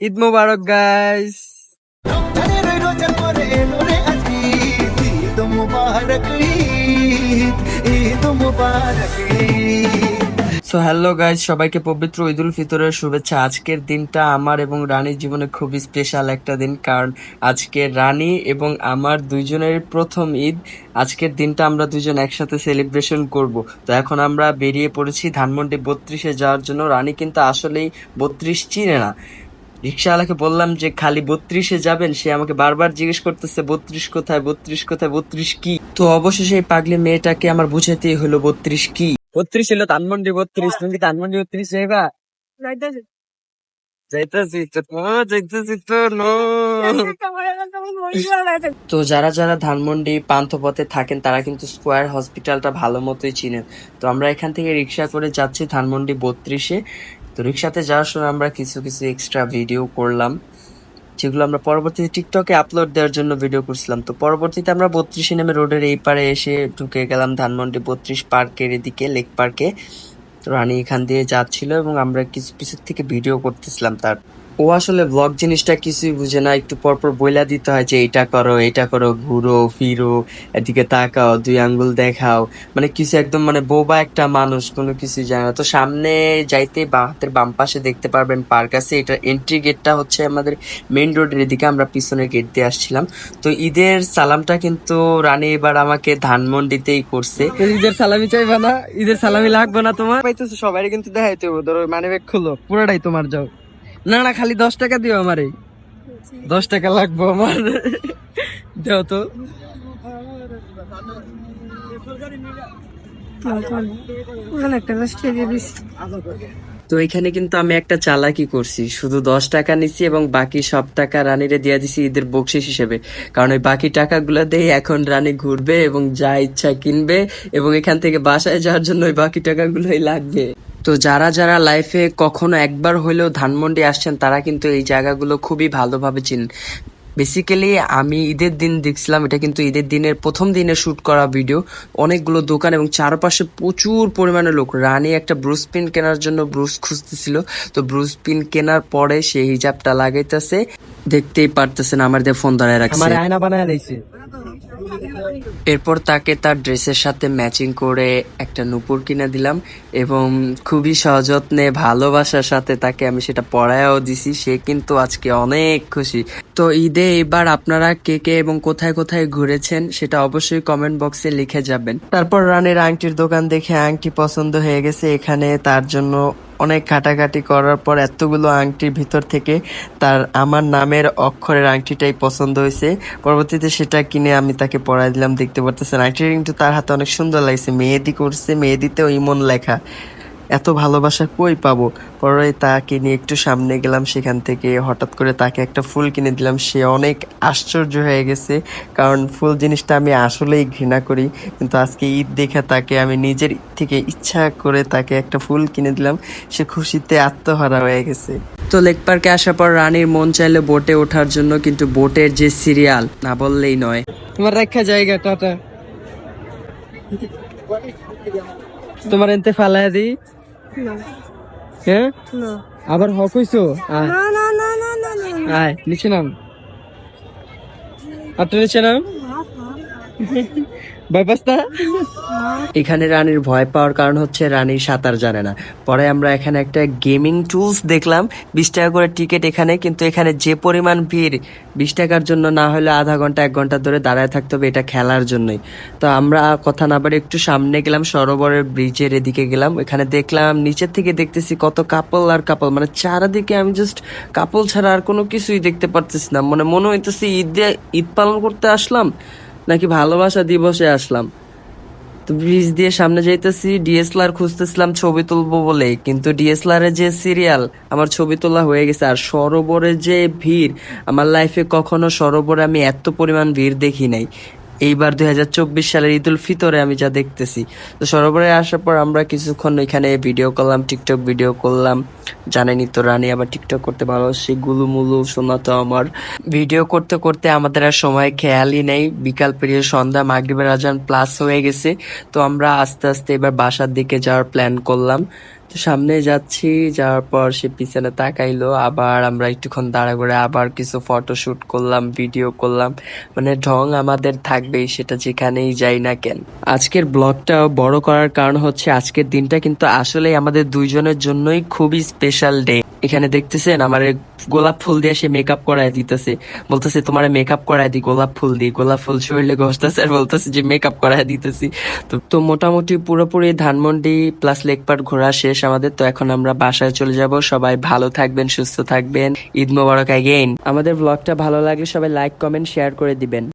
Eid Mubarak guys so hello guys সবাইকে পবিত্র ঈদুল ফিতরের শুভেচ্ছা। আজকের দিনটা আমার এবং রানীর জীবনে খুবই স্পেশাল একটা দিন, কারণ আজকে রানী এবং আমার দুইজনের প্রথম ঈদ। আজকের দিনটা আমরা দুজন একসাথে সেলিব্রেশন করব। তো এখন আমরা বেরিয়ে পড়েছি ধানমন্ডি বত্রিশে। যাওয়ার জন্য রানী কিন্তু আসলেই বত্রিশ চিনে না। রিক্সাওয়ালাকে বললাম যে খালি বত্রিশে যাবেন? সে আমাকে বারবার জিজ্ঞেস করতেছে বত্রিশ কোথায় বত্রিশ কোথায় বত্রিশ কি? তো অবশেষে এই পাগলি মেয়েটাকে আমার বুঝাতেই হলো বত্রিশ কি? বত্রিশ হলো তানমন্ডি বত্রিশ তুমি কি ধানমন্ডি বত্রিশ যাইবা? তো যারা যারা ধানমন্ডি পান্থপথে থাকেন তারা কিন্তু স্কোয়ার হসপিটালটা ভালো মতোই চিনেন। তো আমরা এখান থেকে রিক্সা করে যাচ্ছি ধানমন্ডি বত্রিশে। তো রিক্সাতে যাওয়ার সময় আমরা কিছু কিছু এক্সট্রা ভিডিও করলাম, যেগুলো আমরা পরবর্তীতে টিকটকে আপলোড দেওয়ার জন্য ভিডিও করছিলাম। তো পরবর্তীতে আমরা বত্রিশে নেমে রোডের এই পারে এসে ঢুকে গেলাম ধানমন্ডি বত্রিশ পার্কের এদিকে, লেক পার্কে। তো রানি এখান দিয়ে যাচ্ছিল এবং আমরা কিছু পিছন থেকে ভিডিও করতেছিলাম তার। ও আসলে ব্লগ জিনিসটা কিছুই বুঝে না। একটু পরপর বইলা দিতে হয় যে এটা করো এটা করো ঘুরো ফিরো এদিকে তাকাও দুই আঙ্গুল দেখাও। মানে কিছু একদম মানে বোবা একটা মানুষ কোনো কিছু জানে না। তো সামনে যাইতে বা হাতের বাম পাশে দেখতে পারবেন পার্ক আছে। এটা এন্ট্রি গেটটা হচ্ছে আমাদের মেইন রোডের এদিকে আমরা পিছনের গেট দিয়ে আসছিলাম। তো ঈদের সালামটা কিন্তু রানী এবার আমাকে ধানমন্ডিতেই করছে। ঈদের সালামি চাইবা না? ঈদের সালামি লাগবে না তোমার? পাইতেছো সবাই কিন্তু দেখাইতে হবে ধরো মানে খুলো পুরোটাই তোমার যাও না না খালি দশ টাকা দিও আমারে। দশ টাকা লাগবে আমার। দেও তো। তো এখানে কিন্তু আমি একটা চালাকি করছি। শুধু দশ টাকা নিছি এবং বাকি সব টাকা রানীরে দিয়ে দিছি ঈদের বকশিস হিসেবে। কারণ ওই বাকি টাকাগুলো দিয়ে এখন রানী ঘুরবে এবং যা ইচ্ছা কিনবে এবং এখান থেকে বাসায় যাওয়ার জন্য ওই বাকি টাকাগুলোই লাগবে। তো যারা যারা লাইফে কখনো একবার হইলেও ধানমন্ডি আসছেন, তারা কিন্তু এই জায়গাগুলো খুবই ভালোভাবে চিনেন বেসিক্যালি আমি ঈদের দিন দেখছিলাম, এটা কিন্তু ঈদের দিনের প্রথম দিনে শুট করা ভিডিও অনেকগুলো দোকান এবং চারপাশে প্রচুর পরিমাণে লোক। রানী একটা ব্রুস পিন কেনার জন্য ব্রুস খুঁজতেছিল, তো ব্রুস পিন কেনার পরে সে হিজাবটা লাগাইতেছে, দেখতেই পারতেছেন, আমার দিয়ে ফোন ধরায় রাখছে। আমার আয়না বানায় দিয়েছে। এরপর তাকে তার ড্রেসের সাথে ম্যাচিং করে একটা নুপুর কিনে দিলাম এবং খুবই সযত্নে, ভালোবাসার সাথে তাকে আমি সেটা পড়ায়ও দিছি। সে কিন্তু আজকে অনেক খুশি। তো ঈদে এবার আপনারা কে কে এবং কোথায় কোথায় ঘুরেছেন সেটা অবশ্যই কমেন্ট বক্সে লিখে যাবেন। তারপর রানের আংটির দোকান দেখে আংটি পছন্দ হয়ে গেছে। এখানে তার জন্য অনেক ঘাটাঘাটি করার পর এতগুলো আংটির ভিতর থেকে তার আমার নামের অক্ষরের আংটিটাই পছন্দ হয়েছে। পরবর্তীতে সেটা কিনে আমি তাকে পড়াই দিলাম, দেখতে পারতেছেন। আংটিটা কিন্তু তার হাতে অনেক সুন্দর লাগছে। মেহেদি করছে, মেহেদিতেও ইমন লেখা। এত ভালোবাসা কই পাবো? পরে তাকে নিয়ে একটু সামনে গেলাম সেখান থেকে হঠাৎ করে তাকে একটা ফুল কিনে দিলাম। সে অনেক আশ্চর্য হয়ে গেছে কারণ ফুল জিনিসটা আমি আসলেই ঘৃণা করি। কিন্তু আজকে ঈদ দেখে তাকে আমি নিজের থেকে ইচ্ছা করে তাকে একটা ফুল কিনে দিলাম। সে খুশিতে আত্মহারা হয়ে গেছে। তো লেক পার্কে আসার পর রানীর মন চাইলে বোটে ওঠার জন্য কিন্তু বোটের যে সিরিয়াল না বললেই নয়। তোমার রেখা জায়গা টাটা। তোমার এনতে ফালায় দিই হ্যাঁ আবার হক হইছো? আয় নিচে নাম। তুই নিচে নাম? এখানে রানীর ভয় পাওয়ার কারণ হচ্ছে রানী সাঁতার জানে না। পরে আমরা এখানে একটা গেমিং টুলস দেখলাম, বিশ টাকা করে টিকিট এখানে, কিন্তু এখানে যে পরিমাণ ভিড়, বিশ টাকার জন্য না হলে আধা ঘণ্টা, এক ঘণ্টা ধরে দাঁড়ায় থাকতে হবে এটা খেলার জন্যই। তো আমরা কথা না বাড়ি একটু সামনে গেলাম, সরোবরের ব্রিজের এদিকে গেলাম। এখানে দেখলাম, নিচের থেকে দেখতেছি কত কাপল আর কাপল মানে চারিদিকে আমি জাস্ট কাপল ছাড়া আর কোনো কিছুই দেখতে পারতেছি না। মানে মনে হইতেছে ঈদে ঈদ পালন করতে আসলাম নাকি ভালোবাসা দিবসে আসলাম। তো ব্রিজ দিয়ে সামনে যাইতেছি ডিএসএলআর খুঁজতেছিলাম ছবি তুলবো বলে কিন্তু ডিএসএলআর এর যে সিরিয়াল আমার ছবি তোলা হয়ে গেছে। আর সরোবরে যে ভিড়, আমার লাইফে কখনো সরোবরে আমি এত পরিমাণ ভিড় দেখি নাই। এইবার দুই হাজার চব্বিশ সালের ঈদ উল ফিতরে আমি যা দেখতেছি। তো সরোবরে আসার পর আমরা কিছুক্ষণ এখানে ভিডিও করলাম টিকটক ভিডিও করলাম। জানেনি তো রানী আবার টিকটক করতে ভালোবাসি, গুলুমুলু শোনা তো আমার। ভিডিও করতে করতে আমাদের আর সময় খেয়ালই নেই। বিকাল পেরিয়ে সন্ধ্যা, মাগরিবের আজান প্লাস হয়ে গেছে। তো আমরা আস্তে আস্তে এবার বাসার দিকে যাওয়ার প্ল্যান করলাম। সামনে যাচ্ছি, যাওয়ার পর সে পিছনে তাকাইলো, আবার আমরা একটুক্ষণ দাঁড়া করে আবার কিছু ফটো শুট করলাম ভিডিও করলাম। মানে ঢং আমাদের থাকবেই, সেটা যেখানেই যাই না কেন। আজকের ব্লগটা বড় করার কারণ হচ্ছে, আজকের দিনটা কিন্তু আসলে আমাদের দুইজনের জন্যই খুবই স্পেশাল ডে এখানে দেখতেছেন আমার গোলাপ ফুল দিয়ে সে মেকআপ করায় দিতেছে। বলতেছে, তোমার মেকআপ করায় দি, গোলাপ ফুল দি। গোলাপ ফুল শরীরে ঘষতেছে আর বলতেছে যে মেকআপ করায় দিতেছি। তো তো মোটামুটি পুরোপুরি ধানমন্ডি প্লাস লেকপাট ঘোরা শেষ আমাদের। তো এখন আমরা বাসায় চলে যাব। সবাই ভালো থাকবেন, সুস্থ থাকবেন। ঈদ মোবারক অ্যাগেইন আমাদের ব্লগটা ভালো লাগলে সবাই লাইক কমেন্ট শেয়ার করে দিবেন।